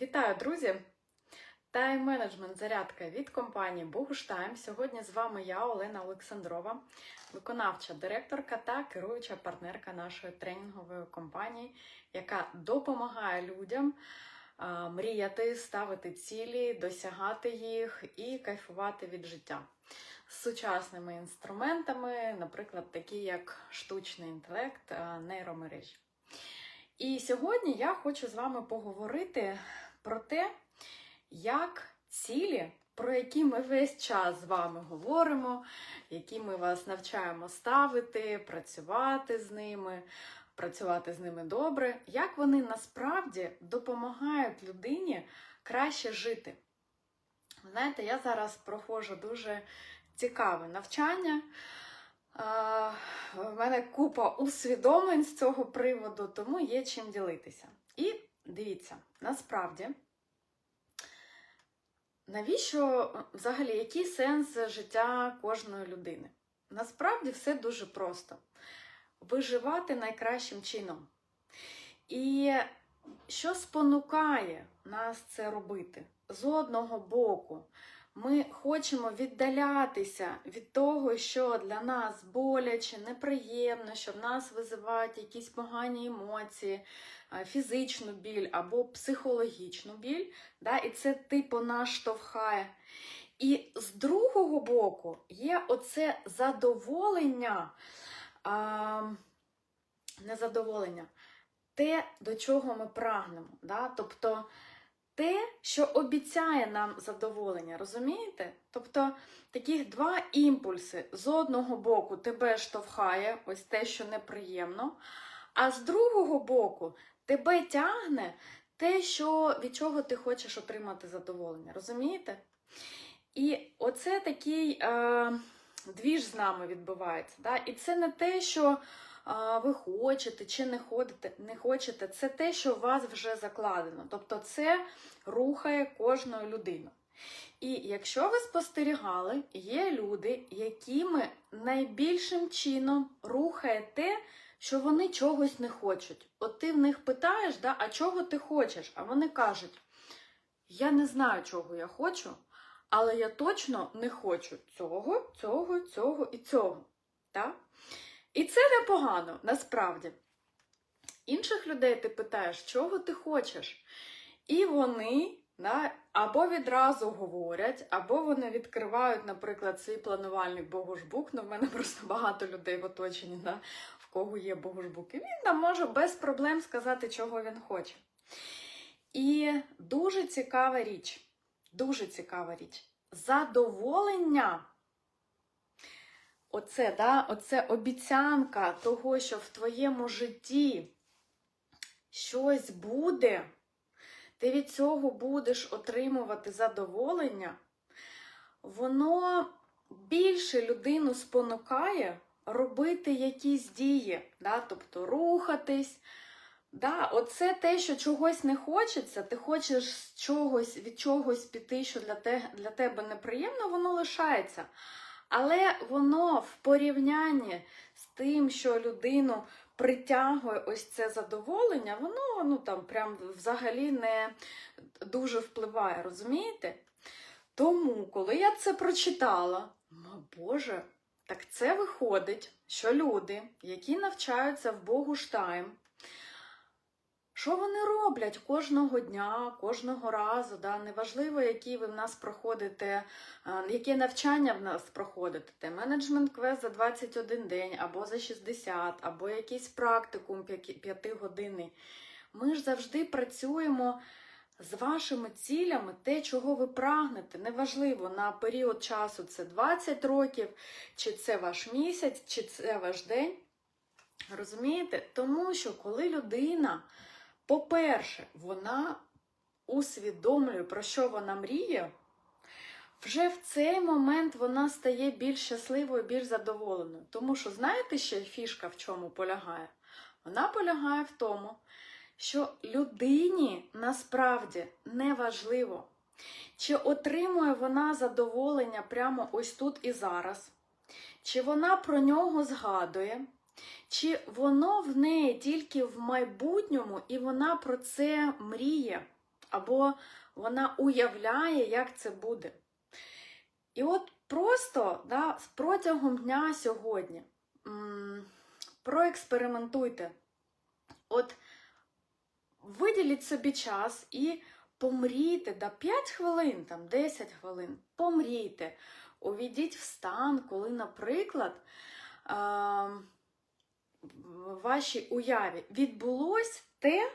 Вітаю, друзі! Тайм-менеджмент зарядка від компанії Богуштайм. Сьогодні з вами я, Олена Олександрова, виконавча директорка та керуюча партнерка нашої тренінгової компанії, яка допомагає людям мріяти, ставити цілі, досягати їх і кайфувати від життя з сучасними інструментами, наприклад, такі як штучний інтелект, нейромережі. І сьогодні я хочу з вами поговорити про те, як цілі, про які ми весь час з вами говоримо, які ми вас навчаємо ставити, працювати з ними, працювати з ними добре, як вони насправді допомагають людині краще жити. Знаєте, я зараз проходжу дуже цікаве навчання. В мене купа усвідомлень з цього приводу, тому є чим ділитися. І дивіться, насправді, навіщо взагалі який сенс життя кожної людини? Насправді все дуже просто: виживати найкращим чином. І що спонукає нас це робити? З одного боку, ми хочемо віддалятися від того, що для нас боляче, неприємно, що в нас визивають якісь погані емоції, е, фізичну біль або психологічну біль, да, і це типу нас штовхає. І з другого боку є оце задоволення, а, незадоволення, те, до чого ми прагнемо. Да? Тобто те, що обіцяє нам задоволення, розумієте? Тобто таких два імпульси: з одного боку тебе штовхає, ось те, що неприємно, а з другого боку тебе тягне те, що, від чого ти хочеш отримати задоволення. Розумієте? І оце такий е, двіж з нами відбувається. Да? І це не те, що ви хочете чи не ходите, не хочете, це те, що у вас вже закладено. Тобто це рухає кожну людину. І якщо ви спостерігали, є люди, якими найбільшим чином рухає те, що вони чогось не хочуть. От ти в них питаєш, да, а чого ти хочеш? А вони кажуть: я не знаю, чого я хочу, але я точно не хочу цього, цього, цього і цього. Так? І це непогано, насправді. Інших людей ти питаєш, чого ти хочеш? І вони да, або відразу говорять, або вони відкривають, наприклад, свій планувальний богушбук. Ну, в мене просто багато людей в оточенні, да, в кого є богушбук. І він там може без проблем сказати, чого він хоче. І дуже цікава річ, дуже цікава річ. Задоволення оце, да, оце обіцянка того, що в твоєму житті щось буде, ти від цього будеш отримувати задоволення, воно більше людину спонукає робити якісь дії, да, тобто рухатись. Да, Оце те, що чогось не хочеться, ти хочеш чогось, від чогось піти, що для, те, для тебе неприємно, воно лишається. Але воно в порівнянні з тим, що людину притягує ось це задоволення, воно ну там прям взагалі не дуже впливає, розумієте? Тому, коли я це прочитала, Боже, так це виходить, що люди, які навчаються в Богуштайм, що вони роблять кожного дня, кожного разу? Да? Неважливо, які ви в нас проходите, яке навчання в нас проходите, менеджмент квест за 21 день, або за 60, або якийсь практикум 5 години. Ми ж завжди працюємо з вашими цілями, те, чого ви прагнете. Неважливо, на період часу це 20 років, чи це ваш місяць, чи це ваш день. Розумієте? Тому що коли людина. По-перше, вона усвідомлює, про що вона мріє, вже в цей момент вона стає більш щасливою, більш задоволеною. Тому що, знаєте, ще фішка в чому полягає? Вона полягає в тому, що людині насправді не важливо, чи отримує вона задоволення прямо ось тут і зараз, чи вона про нього згадує. Чи воно в неї тільки в майбутньому, і вона про це мріє? або вона уявляє, як це буде. І от просто да, протягом дня сьогодні м, проекспериментуйте. От виділіть собі час і помрійте да, 5 хвилин, там, 10 хвилин, помрійте. Увійдіть в стан, коли, наприклад, е, в вашій уяві відбулось те,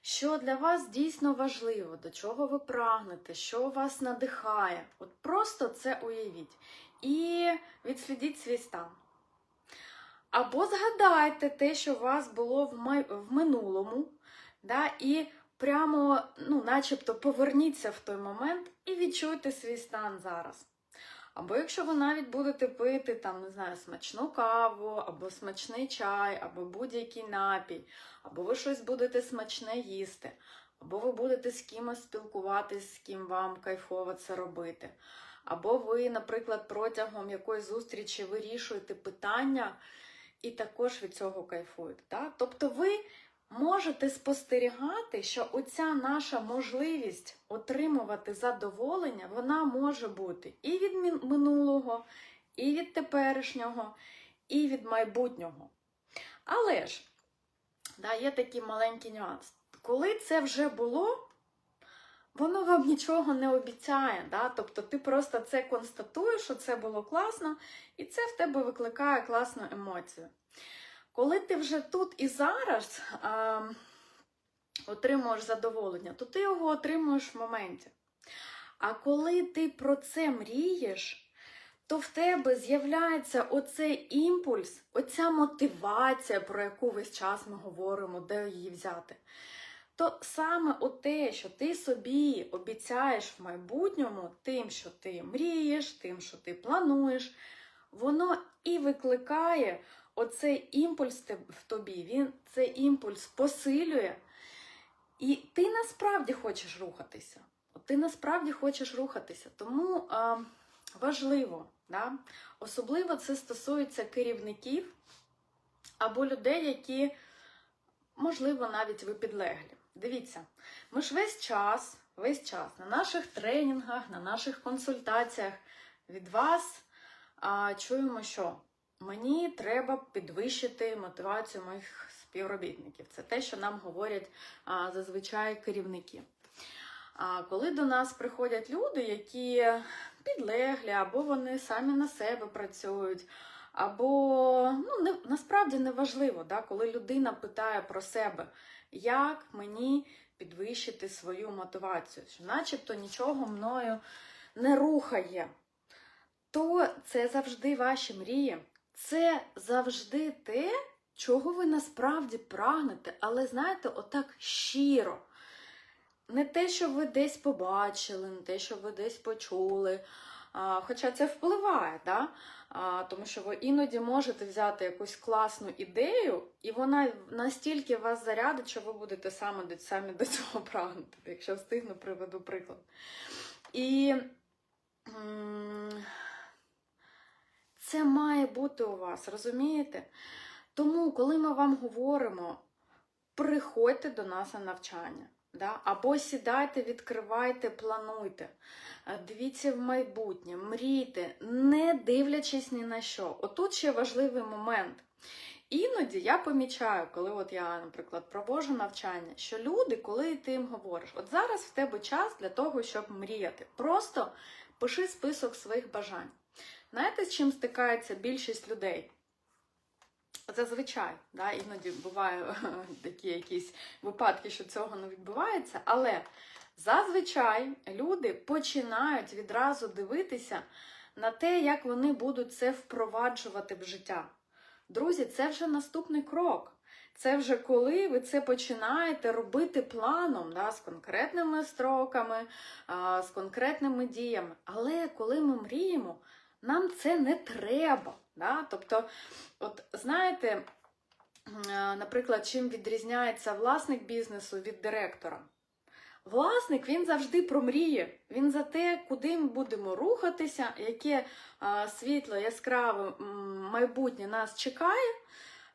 що для вас дійсно важливо, до чого ви прагнете, що вас надихає. От просто це уявіть. І відслідіть свій стан. Або згадайте те, що у вас було в, май... в минулому, да, і прямо, ну, начебто, поверніться в той момент і відчуйте свій стан зараз. Або якщо ви навіть будете пити там, не знаю, смачну каву, або смачний чай, або будь-який напій, або ви щось будете смачне їсти, або ви будете з кимось спілкуватись, з ким вам кайфово це робити. Або ви, наприклад, протягом якоїсь зустрічі вирішуєте питання і також від цього кайфуєте. Так? Тобто ви можете спостерігати, що оця наша можливість отримувати задоволення, вона може бути і від минулого, і від теперішнього, і від майбутнього. Але ж, да, є такий маленький нюанс. Коли це вже було, воно вам нічого не обіцяє. Да? Тобто ти просто це констатуєш, що це було класно, і це в тебе викликає класну емоцію. Коли ти вже тут і зараз а, отримуєш задоволення, то ти його отримуєш в моменті. А коли ти про це мрієш, то в тебе з'являється оцей імпульс, оця мотивація, про яку весь час ми говоримо, де її взяти. То саме те, що ти собі обіцяєш в майбутньому, тим, що ти мрієш, тим, що ти плануєш, воно і викликає оцей імпульс в тобі, він цей імпульс посилює, і ти насправді хочеш рухатися. Ти насправді хочеш рухатися. Тому а, важливо, да? особливо це стосується керівників або людей, які, можливо, навіть ви підлеглі. Дивіться, ми ж весь час, весь час на наших тренінгах, на наших консультаціях від вас а, чуємо, що мені треба підвищити мотивацію моїх співробітників. Це те, що нам говорять а, зазвичай керівники. А коли до нас приходять люди, які підлеглі, або вони самі на себе працюють, або ну, не, насправді не важливо, да, коли людина питає про себе, як мені підвищити свою мотивацію, що начебто нічого мною не рухає, то це завжди ваші мрії. Це завжди те, чого ви насправді прагнете, але знаєте, отак щиро. Не те, що ви десь побачили, не те, що ви десь почули. А, хоча це впливає, да? а, тому що ви іноді можете взяти якусь класну ідею, і вона настільки вас зарядить, що ви будете саме до, самі до цього прагнути. Якщо встигну, приведу приклад. І це має бути у вас, розумієте? Тому, коли ми вам говоримо, приходьте до нас на навчання. Да? Або сідайте, відкривайте, плануйте, Е, дивіться в майбутнє, мрійте, не дивлячись ні на що. Отут ще важливий момент. Іноді я помічаю, коли от я, наприклад, проводжу навчання, що люди, коли ти їм говориш, от зараз в тебе час для того, щоб мріяти. Просто пиши список своїх бажань. Знаєте, з чим стикається більшість людей? Зазвичай, да, іноді бувають такі якісь випадки, що цього не відбувається, але зазвичай люди починають відразу дивитися на те, як вони будуть це впроваджувати в життя. Друзі, це вже наступний крок. Це вже коли ви це починаєте робити планом, да, з конкретними строками, з конкретними діями. Але коли ми мріємо, нам це не треба. Да? Тобто, от знаєте, е, наприклад, чим відрізняється власник бізнесу від директора? Власник він завжди про мрії. Він за те, куди ми будемо рухатися, яке світло, яскраве майбутнє нас чекає.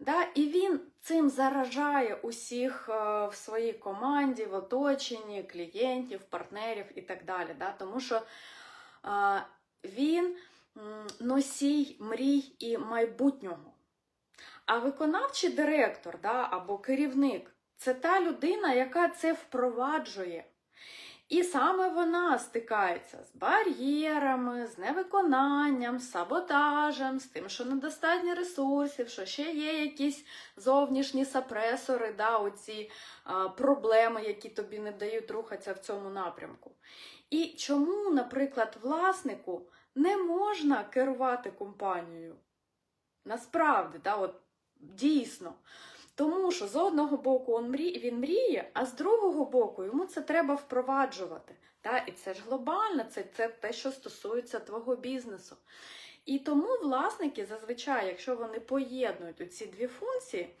Да? І він цим заражає усіх е, в своїй команді, в оточенні, клієнтів, партнерів і так далі. Да? Тому що е, він носій мрій і майбутнього. А виконавчий директор да, або керівник це та людина, яка це впроваджує. І саме вона стикається з бар'єрами, з невиконанням, з саботажем, з тим, що недостатньо ресурсів, що ще є якісь зовнішні сапресори, да, оці а, проблеми, які тобі не дають рухатися в цьому напрямку. І чому, наприклад, власнику не можна керувати компанією? Насправді, да, от, дійсно. Тому що з одного боку він мріє, а з другого боку йому це треба впроваджувати. Та? І це ж глобально, це, це те, що стосується твого бізнесу. І тому власники зазвичай, якщо вони поєднують ці дві функції,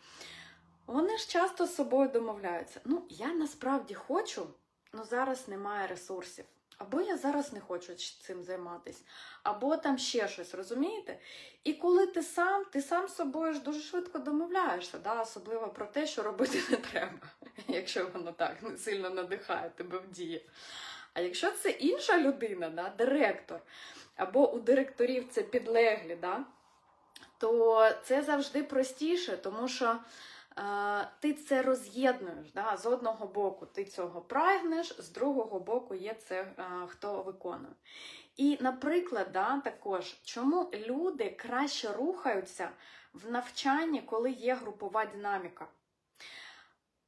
вони ж часто з собою домовляються. Ну, я насправді хочу, але зараз немає ресурсів. Або я зараз не хочу цим займатися, або там ще щось, розумієте? І коли ти сам, ти сам з собою ж дуже швидко домовляєшся, да? особливо про те, що робити не треба, якщо воно так не сильно надихає тебе в дії. А якщо це інша людина, да? директор, або у директорів це підлеглі, да? то це завжди простіше, тому що ти це роз'єднуєш. Да? З одного боку ти цього прагнеш, з другого боку є це, е, хто виконує. І, наприклад, да, також, чому люди краще рухаються в навчанні, коли є групова динаміка?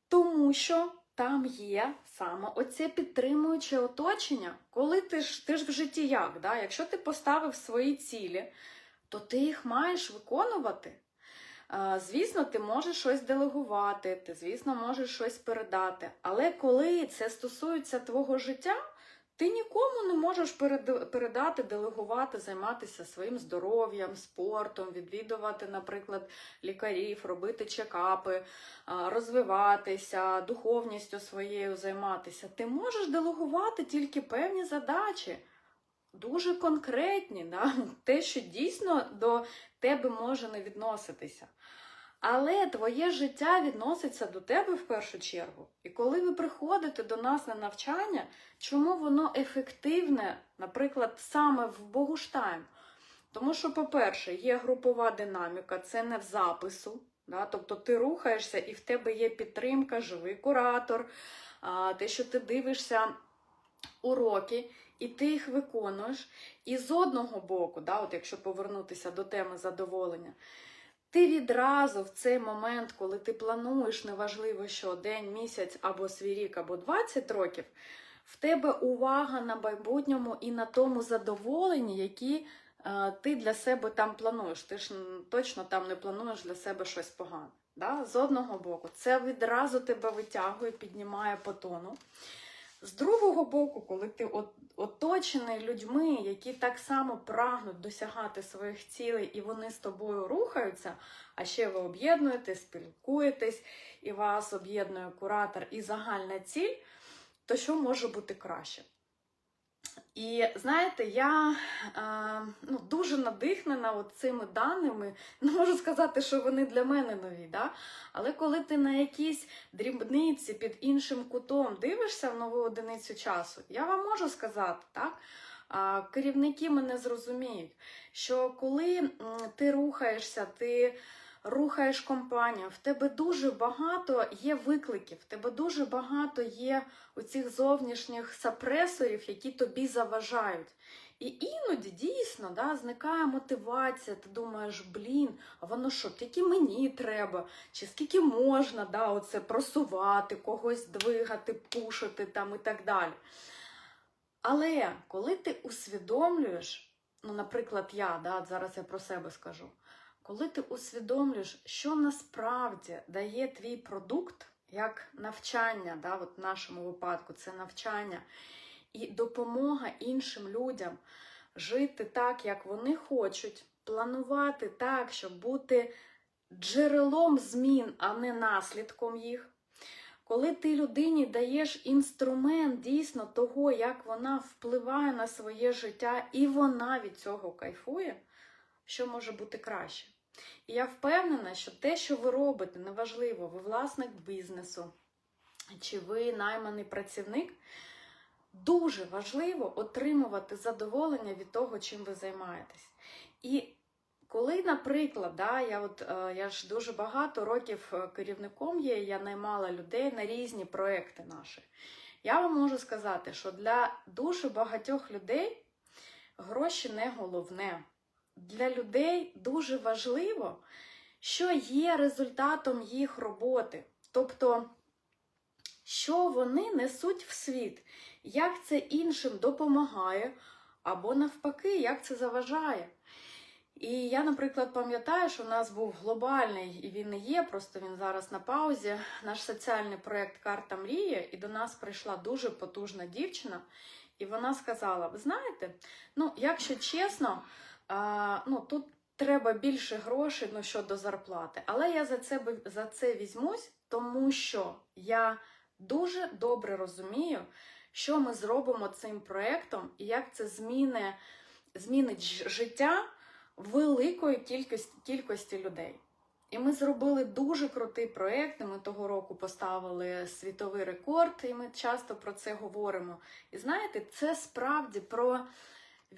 Тому що там є саме оце підтримуюче оточення, коли ти ж ти ж в житті як? Да? Якщо ти поставив свої цілі, то ти їх маєш виконувати. Звісно, ти можеш щось делегувати, ти, звісно, можеш щось передати. Але коли це стосується твого життя, ти нікому не можеш передати, делегувати, займатися своїм здоров'ям, спортом, відвідувати, наприклад, лікарів, робити чекапи, розвиватися, духовністю своєю займатися. Ти можеш делегувати тільки певні задачі, дуже конкретні, да? те, що дійсно до тебе може не відноситися. Але твоє життя відноситься до тебе в першу чергу. І коли ви приходите до нас на навчання, чому воно ефективне, наприклад, саме в Богуштайм? Тому що, по-перше, є групова динаміка, це не в запису. Да? Тобто ти рухаєшся і в тебе є підтримка, живий куратор, те, що ти дивишся уроки, і ти їх виконуєш. І з одного боку, да, от якщо повернутися до теми задоволення, ти відразу в цей момент, коли ти плануєш, неважливо, що день, місяць або свій рік, або 20 років, в тебе увага на майбутньому і на тому задоволенні, які е, ти для себе там плануєш. Ти ж точно там не плануєш для себе щось погане. Да? З одного боку, це відразу тебе витягує, піднімає по тону. З другого боку, коли ти оточений людьми, які так само прагнуть досягати своїх цілей, і вони з тобою рухаються, а ще ви об'єднуєте, спілкуєтесь, і вас об'єднує куратор і загальна ціль, то що може бути краще? І знаєте, я е, ну, дуже надихнена от цими даними. Не можу сказати, що вони для мене нові. Да? Але коли ти на якійсь дрібниці під іншим кутом дивишся в нову одиницю часу, я вам можу сказати, так? А, керівники мене зрозуміють, що коли ти рухаєшся, ти рухаєш компанію, в тебе дуже багато є викликів, в тебе дуже багато є оцих зовнішніх сапресорів, які тобі заважають. І іноді дійсно да, зникає мотивація, ти думаєш, блін, а воно що, тільки мені треба, чи скільки можна да, оце просувати, когось двигати, пушити там і так далі. Але коли ти усвідомлюєш, ну, наприклад, я, да, зараз я про себе скажу, коли ти усвідомлюєш, що насправді дає твій продукт, як навчання, да, от в нашому випадку це навчання, і допомога іншим людям жити так, як вони хочуть, планувати так, щоб бути джерелом змін, а не наслідком їх. Коли ти людині даєш інструмент дійсно того, як вона впливає на своє життя, і вона від цього кайфує, що може бути краще? І я впевнена, що те, що ви робите, неважливо, ви власник бізнесу, чи ви найманий працівник, дуже важливо отримувати задоволення від того, чим ви займаєтесь. І коли, наприклад, да, я от е, я ж дуже багато років е, керівником є, я наймала людей на різні проекти наші. Я вам можу сказати, що для дуже багатьох людей гроші не головне. Для людей дуже важливо, що є результатом їх роботи. Тобто, що вони несуть в світ, як це іншим допомагає, або навпаки, як це заважає. І я, наприклад, пам'ятаю, що у нас був глобальний, і він і є, просто він зараз на паузі, наш соціальний проєкт Карта Мрії, і до нас прийшла дуже потужна дівчина, і вона сказала: Ви знаєте, ну, якщо чесно, а, ну, тут треба більше грошей ну, щодо зарплати, але я за це, за це візьмусь, тому що я дуже добре розумію, що ми зробимо цим проєктом і як це зміни, змінить життя великої кількості, кількості людей. І ми зробили дуже крутий проєкт. Ми того року поставили світовий рекорд, і ми часто про це говоримо. І знаєте, це справді про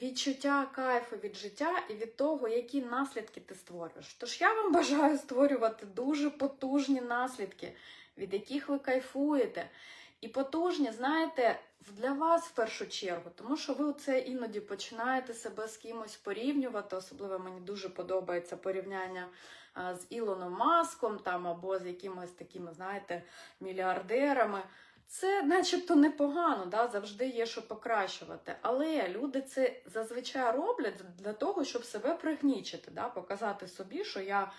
відчуття кайфу від життя і від того, які наслідки ти створюєш. Тож я вам бажаю створювати дуже потужні наслідки, від яких ви кайфуєте. І потужні, знаєте, для вас в першу чергу, тому що ви це іноді починаєте себе з кимось порівнювати. Особливо мені дуже подобається порівняння з Ілоном Маском там або з якимось такими, знаєте, мільярдерами. Це начебто непогано, да? завжди є що покращувати. Але люди це зазвичай роблять для того, щоб себе пригнічити, да? показати собі, що я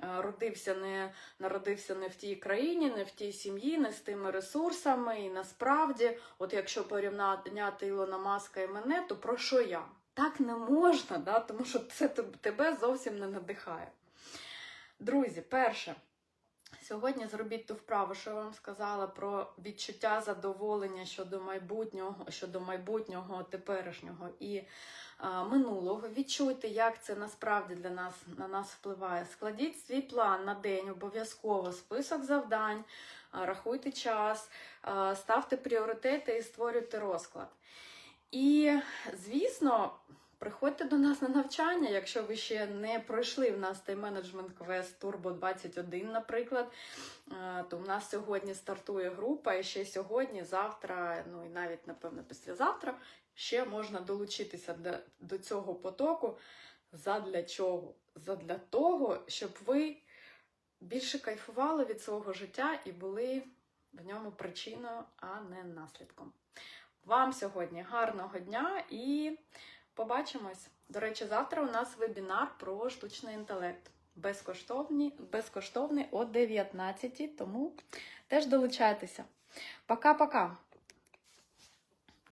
е, родився не народився не в тій країні, не в тій сім'ї, не з тими ресурсами. І насправді, от якщо порівняти Ілона Маска і мене, то про що я? Так не можна, да? тому що це тебе зовсім не надихає. Друзі, перше. Сьогодні зробіть ту вправу, що я вам сказала про відчуття задоволення щодо майбутнього, щодо майбутнього, теперішнього і а, минулого. Відчуйте, як це насправді для нас на нас впливає. Складіть свій план на день, обов'язково список завдань, а, рахуйте час, а, ставте пріоритети і створюйте розклад. І, звісно, приходьте до нас на навчання, якщо ви ще не пройшли в нас тайм-менеджмент квест Turbo 21, наприклад. Е, То в нас сьогодні стартує група, і ще сьогодні, завтра, ну і навіть, напевно, післязавтра ще можна долучитися до, до цього потоку. Задля чого? Задля того, щоб ви більше кайфували від свого життя і були в ньому причиною, а не наслідком. Вам сьогодні гарного дня і побачимось. До речі, завтра у нас вебінар про штучний інтелект. Безкоштовний, безкоштовний о 19, тому теж долучайтеся. Пока-пока!